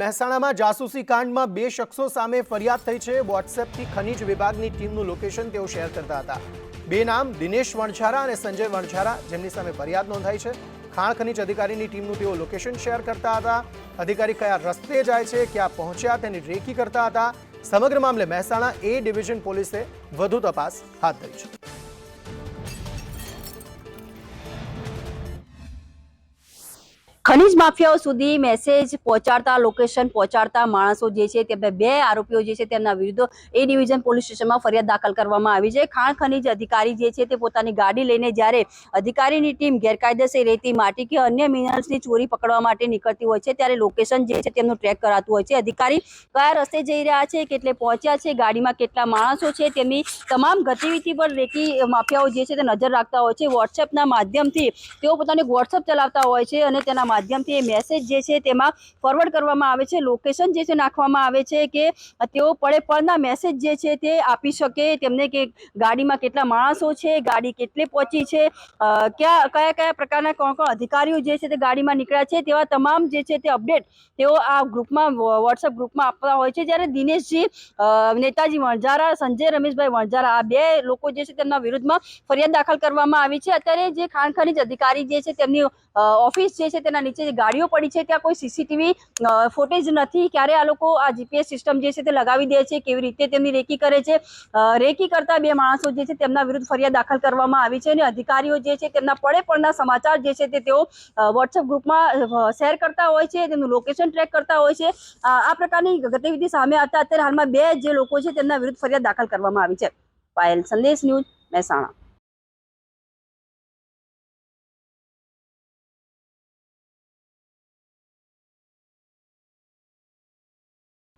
મહેસાણામાં જાસૂસી કાંડમાં બે શખ્સો સામે ફરિયાદ થઈ છે. વોટ્સએપથી ખનીજ વિભાગની ટીમનું લોકેશન તેઓ શેર કરતા હતા. બે નામ દિનેશ વણઝારા અને સંજય વણઝારા જેમની સામે ફરિયાદ નોંધાઈ છે. ખાણ ખનીજ અધિકારીની ટીમનું તેઓ લોકેશન શેર કરતા હતા. અધિકારી કયા રસ્તે જાય છે, ક્યાં પહોંચ્યા, તેની રેકી કરતા હતા. સમગ્ર મામલે મહેસાણા એ ડિવિઝન પોલીસે વધુ તપાસ હાથ ધરી છે. ખનીજ માફિયાઓ સુધી મેસેજ પહોંચાડતા લોકેશન પહોંચાડતા માણસો જે છે તેમને બે આરોપીઓ જે છે તેમના વિરુદ્ધ એ ડિવિઝન પોલીસ સ્ટેશનમાં ફરિયાદ દાખલ કરવામાં આવી છે. ખાણ ખનીજ અધિકારી જે છે તે પોતાની ગાડી લઈને જ્યારે અધિકારીની ટીમ ગેરકાયદેસર રેતી માટી કે અન્ય મિનરલ્સની ચોરી પકડવા માટે નીકળતી હોય છે, ત્યારે લોકેશન જે છે તેમનું ટ્રેક કરાતું હોય છે. અધિકારી કયા રસ્તે જઈ રહ્યા છે, કેટલે પહોંચ્યા છે, ગાડીમાં કેટલા માણસો છે, તેમની તમામ ગતિવિધિ પર રેતી માફિયાઓ જે છે તે નજર રાખતા હોય છે. વોટ્સએપના માધ્યમથી તેઓ પોતાની વોટ્સએપ ચલાવતા હોય છે અને તેના માધ્યમથી એ મેસેજ જે છે તેમાં ફોરવર્ડ કરવામાં આવે છે. લોકેશન જે છે નાખવામાં આવે છે કે તેઓ પડે પડના મેસેજ જે છે તે આપી શકે. તેમને કે ગાડીમાં કેટલા માણસો છે, ગાડી કેટલી પહોંચી છે કયા કયા કયા પ્રકારના કોણ કોણ અધિકારીઓ જે છે તે ગાડીમાં નીકળ્યા છે તેવા તમામ જે છે તે અપડેટ તેઓ આ ગ્રુપમાં વોટ્સઅપ ગ્રુપમાં આપતા હોય છે. જ્યારે દિનેશજી નેતાજી વણઝારા, સંજય રમેશભાઈ વણઝારા આ બે લોકો જે છે તેમના વિરુદ્ધમાં ફરિયાદ દાખલ કરવામાં આવી છે. અત્યારે જે ખાણ ખનીજ અધિકારી જે છે તેમની ઓફિસ જે છે તેના નીચે જે ગાડીઓ પડી છે, ત્યાં કોઈ સીસીટીવી ફૂટેજ નથી. ક્યારે આ લોકો આ જીપીએસ સિસ્ટમ જે છે તે લગાવી દે છે, કેવી રીતે તેમની રેકી કરે છે? રેકી કરતા બે માણસો જે છે તેમના વિરુદ્ધ ફરિયાદ દાખલ કરવામાં આવી છે અને અધિકારીઓ જે છે તેમના પડે પડના સમાચાર જે છે તે તેઓ વોટ્સએપ ગ્રુપમાં શેર કરતા હોય છે, તેમનું લોકેશન ટ્રેક કરતા હોય છે. આ પ્રકારની ગતિવિધિ સામે આવતા અત્યારે હાલમાં બે જે લોકો છે તેમના વિરુદ્ધ ફરિયાદ દાખલ કરવામાં આવી છે. પાયલ, સંદેશ ન્યૂઝ મહેસાણા.